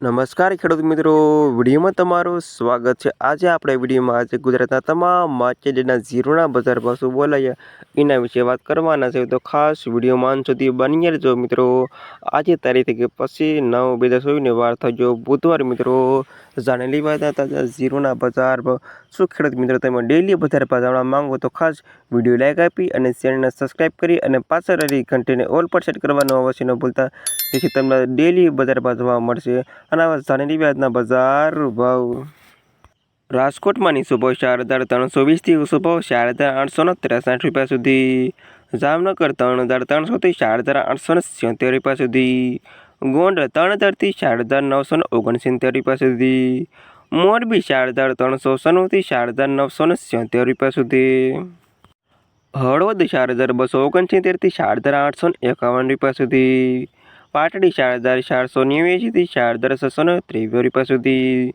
નમસ્કાર ખેડૂત મિત્રો, વિડીયોમાં તમારું સ્વાગત છે. આજે આપણે વિડીયોમાં આજે ગુજરાતના તમામ માર્કેટના ઝીરોના બજાર શું બોલાયા, એના વિશે વાત કરવાના છે. તો ખાસ વિડીયોમાં માન સુધી બની રહેજો મિત્રો. આજે તારીખ પછી નવ બે હજાર ચોવીસની વાર થજો બુધવાર મિત્રો. જાણી લેવાતા તાજા ઝીરોના બજાર શું ખેડૂત મિત્રો, તમે ડેલી બજાર પર જાણવા માંગો તો ખાસ વીડિયો લાઈક આપી અને ચેનલને સબસ્ક્રાઈબ કરી અને પાછળ રહી ઘંટીને ઓલ પર સેટ કરવાનો અવશ્ય ન ભૂલતા. જેથી તમને ડેલી બજાર ભાવ જોવા મળશે. અને આવા જાણેલી વ્યાજના બજાર ભાવ. રાજકોટમાં નીચો ભાવ ચાર હજાર ત્રણસો વીસથી ઊંચો ભાવ ચાર હજાર આઠસો ને ત્રેસઠ રૂપિયા સુધી. જામનગર ત્રણ હજાર ત્રણસોથી ચાર હજાર આઠસો ને સિત્તેર રૂપિયા સુધી. ગોંડલ ત્રણ હજારથી ચાર હજાર નવસો ને ઓગણસિત્તેર રૂપિયા સુધી. મોરબી ચાર હજાર ત્રણસો સનુથી ચાર હજાર નવસો ને સિત્તેર રૂપિયા સુધી. હળવદ ચાર હજાર બસો ઓગણસિત્તેરથી ચાર હજાર આઠસો ને એકાવન રૂપિયા સુધી. પાટડી ચાર હજાર ચારસો નેવ્યાસીથી ચાર હજાર છસો ને ત્રેવીસ. રૂપિયા સુધી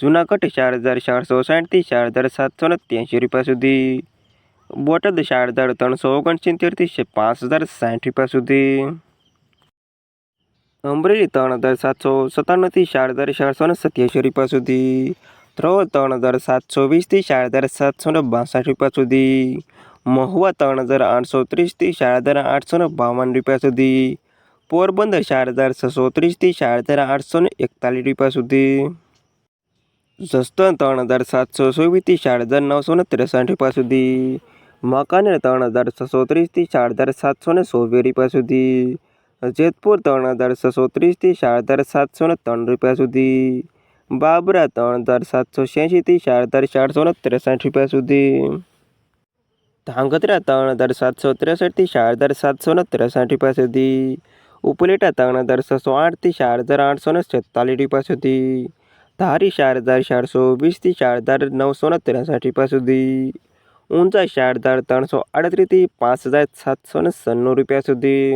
જુનાગઢ ચાર હજાર ચારસો સાઠથી ચાર હજાર સાતસો ને ત્યાંસી રૂપિયા સુધી બોટાદ ચાર હજાર ત્રણસો ઓગણસિત્તેરથી પાંચ હજાર સાઠ રૂપિયા સુધી અમરેલી ત્રણ હજાર સાતસો સત્તાણુંથી ચાર હજાર ચારસો ને સત્યાસી રૂપિયા સુધી ધ્રોલ ત્રણ હજાર સાતસો વીસથી ચાર હજાર સાતસો ને બાસઠ. રૂપિયા સુધી મહુવા ત્રણ હજાર આઠસો ત્રીસથી ચાર હજાર આઠસો ને બાવન. રૂપિયા સુધી પોરબંદર ચાર હજાર છસો ત્રીસથી ચાર હજાર આઠસો ને એકતાલીસ રૂપિયા સુધી. જસદણ ત્રણ હજાર સાતસો ચોવીસથી ચાર હજાર નવસો ને ત્રેસઠ રૂપિયા સુધી. મકાનેર ત્રણ હજાર છસો ત્રીસથી ચાર હજાર સાતસો ને ચોવીસ રૂપિયા સુધી. જેતપુર ત્રણ હજાર છસો ત્રીસથી ચાર હજાર સાતસો ને ત્રણ રૂપિયા સુધી. બાબરા ત્રણ હજાર સાતસો છ્યાસીથી ચાર હજાર ચારસો ને ત્રેસઠ રૂપિયા સુધી. ધાંગધ્રા ત્રણ હજાર સાતસો ત્રેસઠથી ચાર હજાર સાતસો ને ત્રેસઠ રૂપિયા સુધી. ઉપલેટા ત્રણ હજાર છસો આઠથી ચાર હજાર આઠસો ને છેતાલીસ રૂપિયા સુધી. ધારી ચાર હજાર ચારસો વીસથી ચાર હજાર નવસો ને ત્રેસઠ રૂપિયા સુધી. ઊંચા ચાર હજાર ત્રણસો આડત્રીસથી પાંચ હજાર સાતસો ને સન્નું રૂપિયા સુધી.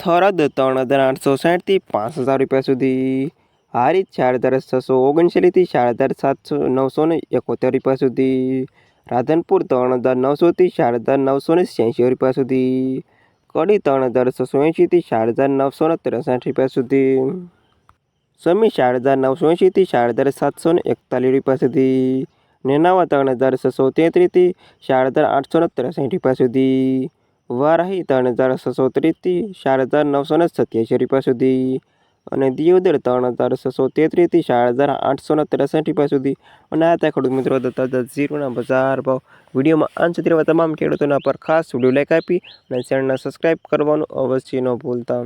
થરદ ત્રણ હજાર આઠસો સાઠથી પાંચ હજાર રૂપિયા સુધી. હારી ચાર હજાર છસો ઓગણચાલીસથી ચાર હજાર સાતસો નવસો ને એકોતેર રૂપિયા સુધી. રાધનપુર ત્રણ હજાર નવસોથી ચાર હજાર નવસો ને રૂપિયા સુધી. કડી ત્રણ હજાર છસો એંશીથી ચાર હજાર નવસો ને ત્રેસઠ રૂપિયા સુધી. સમી ચાર હજાર નવસો એંશીથી ચાર હજાર સાતસો ને એકતાલીસ રૂપિયા સુધી. નેનાવા ત્રણ હજાર છસો તેત્રીસથી ચાર હજાર આઠસો ને ત્રેસઠ રૂપિયા સુધી. વારાહી ત્રણ હજાર છસો ત્રીસથી ચાર હજાર નવસો ને સત્યાસી રૂપિયા સુધી. અને દિયોદર ત્રણ હજાર છસો તેત્રીસથી ચાર હજાર આઠસો ને ત્રેસઠ રૂપિયા સુધી. અને આ ખેડૂત મિત્રો તાજા ઝીરોના બજાર ભાવ. વિડીયોમાં અંત સુધી તમામ ખેડૂતોના પર ખાસ વીડિયો લાઈક આપી અને ચેનલને સબસ્ક્રાઈબ કરવાનું અવશ્ય ન ભૂલતા.